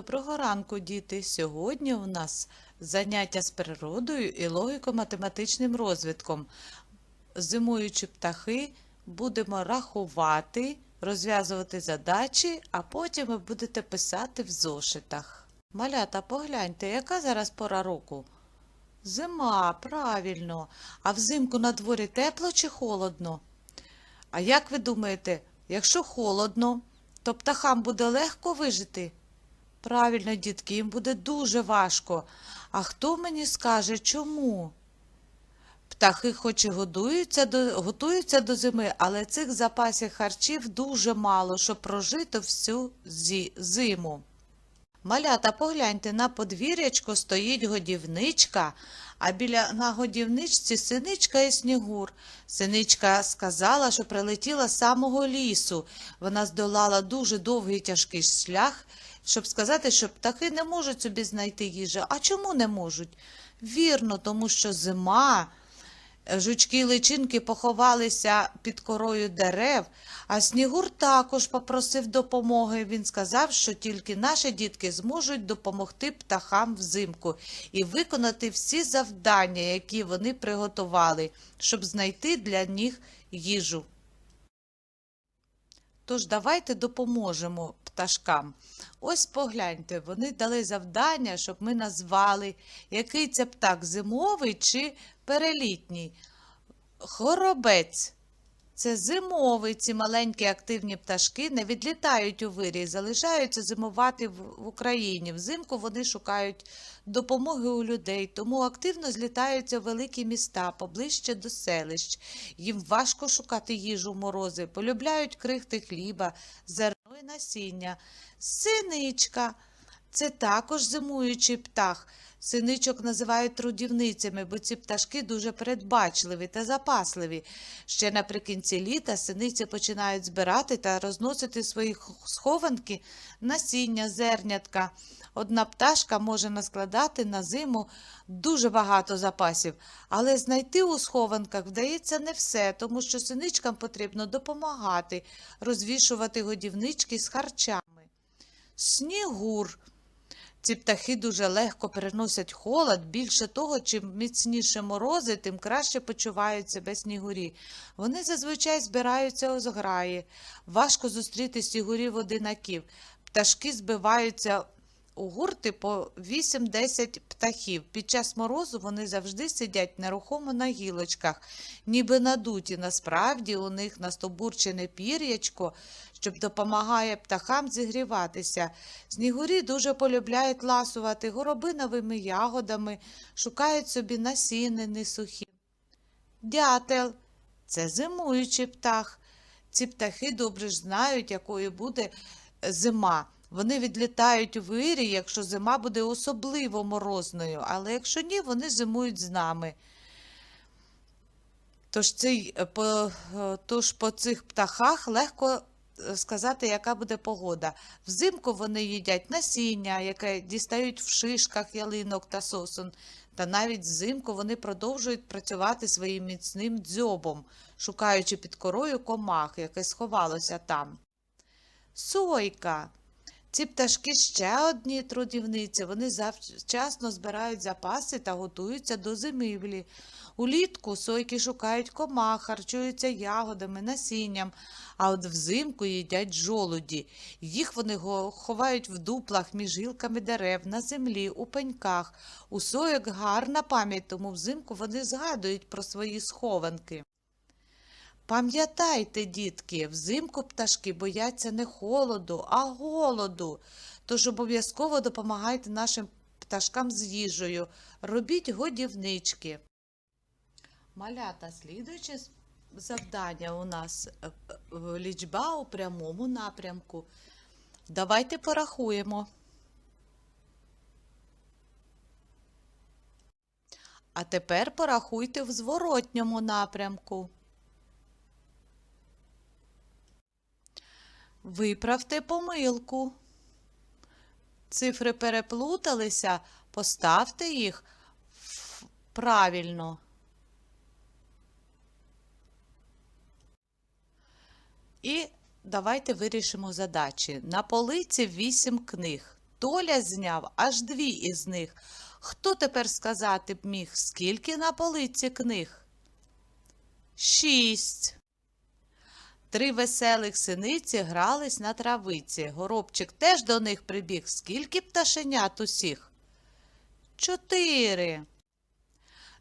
Доброго ранку, діти! Сьогодні у нас заняття з природою і логіко-математичним розвитком. Зимуючі птахи будемо рахувати, розв'язувати задачі, а потім ви будете писати в зошитах. Малята, погляньте, яка зараз пора року? Зима, правильно. А взимку на дворі тепло чи холодно? А як ви думаєте, якщо холодно, то птахам буде легко вижити? Правильно, дітки, їм буде дуже важко. А хто мені скаже, чому? Птахи хоч і годуються до, готуються до зими, але цих запасів харчів дуже мало, щоб прожити всю зі, зиму. Малята, погляньте, на подвір'ячку стоїть годівничка, а біля на годівничці синичка і снігур. Синичка сказала, що прилетіла з самого лісу. Вона здолала дуже довгий тяжкий шлях, щоб сказати, що птахи не можуть собі знайти їжу. А чому не можуть? Вірно, тому що зима. Жучки й личинки поховалися під корою дерев, а Снігур також попросив допомоги. Він сказав, що тільки наші дітки зможуть допомогти птахам взимку і виконати всі завдання, які вони приготували, щоб знайти для них їжу. Тож давайте допоможемо пташкам. Ось погляньте, вони дали завдання, щоб ми назвали, який це птах зимовий чи перелітній. Хоробець. Це зимовий. Ці маленькі активні пташки не відлітають у вирій, залишаються зимувати в Україні. Взимку вони шукають допомоги у людей, тому активно злітаються в великі міста, поближче до селищ. Їм важко шукати їжу в морози, полюбляють крихти хліба, зерно і насіння. Синичка. Це також зимуючий птах. Синичок називають трудівницями, бо ці пташки дуже передбачливі та запасливі. Ще наприкінці літа синиці починають збирати та розносити свої схованки насіння, зернятка. Одна пташка може наскладати на зиму дуже багато запасів, але знайти у схованках вдається не все, тому що синичкам потрібно допомагати, розвішувати годівнички з харчами. Снігур. Ці птахи дуже легко переносять холод. Більше того, чим міцніше морози, тим краще почувають себе снігурі. Вони зазвичай збираються у зграї. Важко зустріти снігурів одинаків. Пташки збиваються у гурти по 8-10 птахів. Під час морозу вони завжди сидять нерухомо на гілочках, ніби надуті. Насправді у них настобурчене пір'ячко, щоб допомагає птахам зігріватися. Снігурі дуже полюбляють ласувати горобиновими ягодами, шукають собі насінини сухі. Дятел це зимуючий птах. Ці птахи добре знають, якою буде зима. Вони відлітають у вирій, якщо зима буде особливо морозною, але якщо ні, вони зимують з нами. Тож, цей, е, по, е, тож по цих птахах легко е, сказати, яка буде погода. Взимку вони їдять насіння, яке дістають в шишках ялинок та сосон. Та навіть взимку вони продовжують працювати своїм міцним дзьобом, шукаючи під корою комах, яке сховалося там. Сойка. Ці пташки ще одні трудівниці. Вони завчасно збирають запаси та готуються до зимівлі. Улітку сойки шукають комах, харчуються ягодами, насінням, а от взимку їдять жолуді. Їх вони ховають в дуплах між гілками дерев, на землі, у пеньках. У сойок гарна пам'ять, тому взимку вони згадують про свої схованки. Пам'ятайте, дітки, взимку пташки бояться не холоду, а голоду. Тож обов'язково допомагайте нашим пташкам з їжею. Робіть годівнички. Малята, слідуюче завдання у нас е, е, лічба у прямому напрямку. Давайте порахуємо. А тепер порахуйте в зворотньому напрямку. Виправте помилку. Цифри переплуталися, поставте їх правильно. І давайте вирішимо задачі. На полиці 8 книг. Толя зняв аж дві із них. Хто тепер сказати б міг, скільки на полиці книг? Шість. Три веселих синиці грались на травиці. Горобчик теж до них прибіг. Скільки пташенят усіх? Чотири.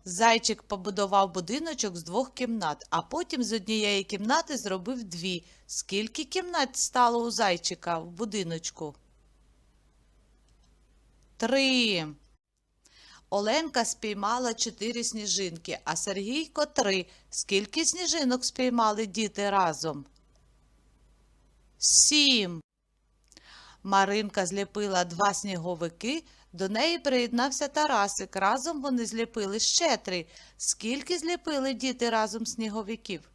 Зайчик побудував будиночок з двох кімнат, а потім з однієї кімнати зробив дві. Скільки кімнат стало у зайчика в будиночку? Три. Оленка спіймала чотири сніжинки, а Сергійко три. Скільки сніжинок спіймали діти разом? Сім. Маринка зліпила два сніговики, до неї приєднався Тарасик. Разом вони зліпили ще три. Скільки зліпили діти разом сніговиків?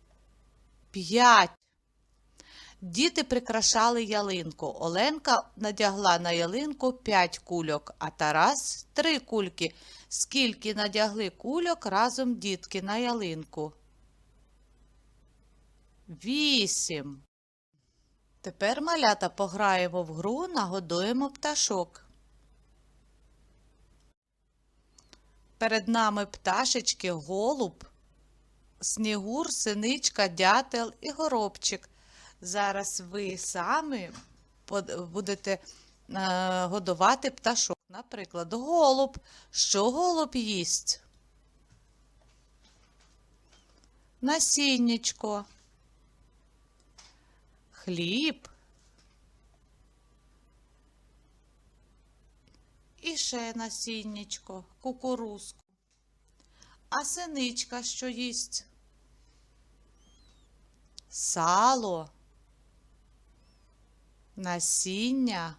П'ять. Діти прикрашали ялинку. Оленка надягла на ялинку п'ять кульок, а Тарас три кульки. Скільки надягли кульок разом дітки на ялинку? Вісім. Тепер малята пограємо в гру, нагодуємо пташок. Перед нами пташечки, голуб, снігур, синичка, дятел і горобчик. Зараз ви самі будете е, годувати пташок. Наприклад, голуб. Що голуб їсть? Насіннячко. Хліб. І ще насіннячко, кукурузку. А синичка що їсть? Сало, насіння,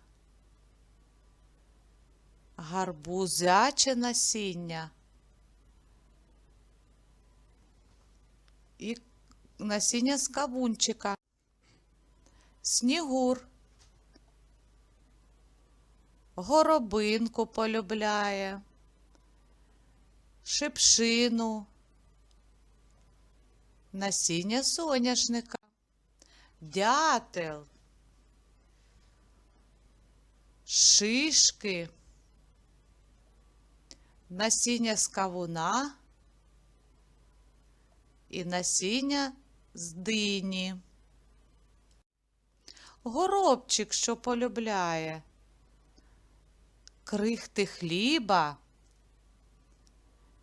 гарбузяче насіння і насіння з кавунчика, снігур, горобинку полюбляє, шипшину насіння соняшника, дятел, шишки, насіння з кавуна і насіння з дині. Горобчик, що полюбляє, крихти хліба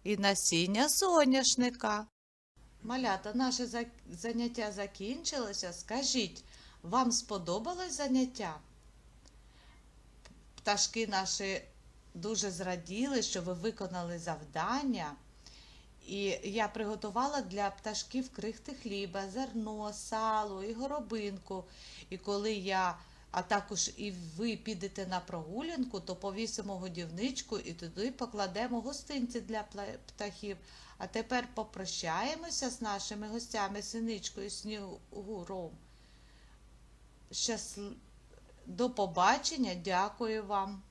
і насіння соняшника. Малята, наше заняття закінчилося. Скажіть, вам сподобалось заняття? Пташки наші дуже зраділи, що ви виконали завдання. І я приготувала для пташків крихти хліба, зерно, сало і горобинку. І коли я, а також і ви підете на прогулянку, то повісимо годівничку і туди покладемо гостинці для птахів. А тепер попрощаємося з нашими гостями синичкою снігуром. Щасл... До побачення, дякую вам.